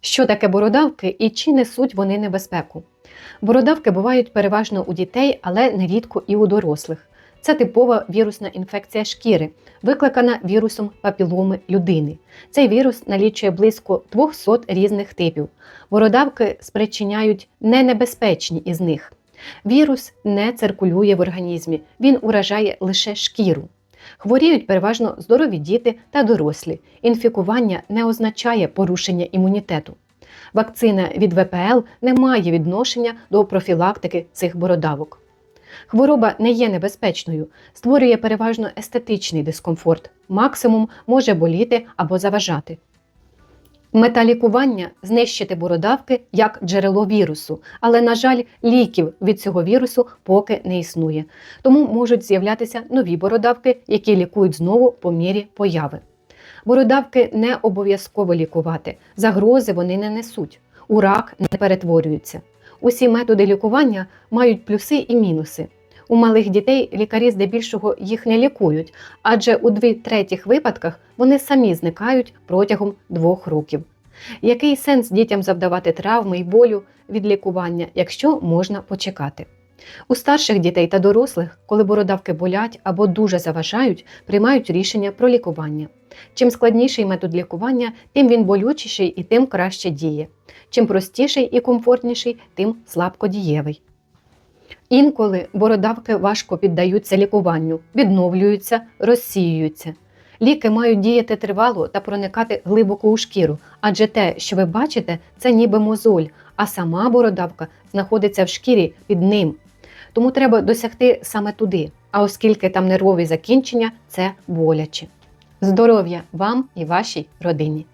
Що таке бородавки і чи несуть вони небезпеку? Бородавки бувають переважно у дітей, але нерідко і у дорослих. Це типова вірусна інфекція шкіри, викликана вірусом папіломи людини. Цей вірус налічує близько 200 різних типів. Бородавки спричиняють не небезпечні із них. Вірус не циркулює в організмі, він уражає лише шкіру. Хворіють переважно здорові діти та дорослі. Інфікування не означає порушення імунітету. Вакцина від ВПЛ не має відношення до профілактики цих бородавок. Хвороба не є небезпечною, створює переважно естетичний дискомфорт, максимум може боліти або заважати. Мета лікування знищити бородавки як джерело вірусу, але, на жаль, ліків від цього вірусу поки не існує. Тому можуть з'являтися нові бородавки, які лікують знову по мірі появи. Бородавки не обов'язково лікувати, загрози вони не несуть, у рак не перетворюються. Усі методи лікування мають плюси і мінуси. У малих дітей лікарі здебільшого їх не лікують, адже у дві третіх випадках вони самі зникають протягом двох років. Який сенс дітям завдавати травми й болю від лікування, якщо можна почекати? У старших дітей та дорослих, коли бородавки болять або дуже заважають, приймають рішення про лікування. Чим складніший метод лікування, тим він болючіший і тим краще діє. Чим простіший і комфортніший, тим слабкодієвий. Інколи бородавки важко піддаються лікуванню, відновлюються, розсіюються. Ліки мають діяти тривало та проникати глибоко у шкіру, адже те, що ви бачите, це ніби мозоль, а сама бородавка знаходиться в шкірі під ним. Тому треба досягти саме туди. А оскільки там нервові закінчення, це боляче. Здоров'я вам і вашій родині!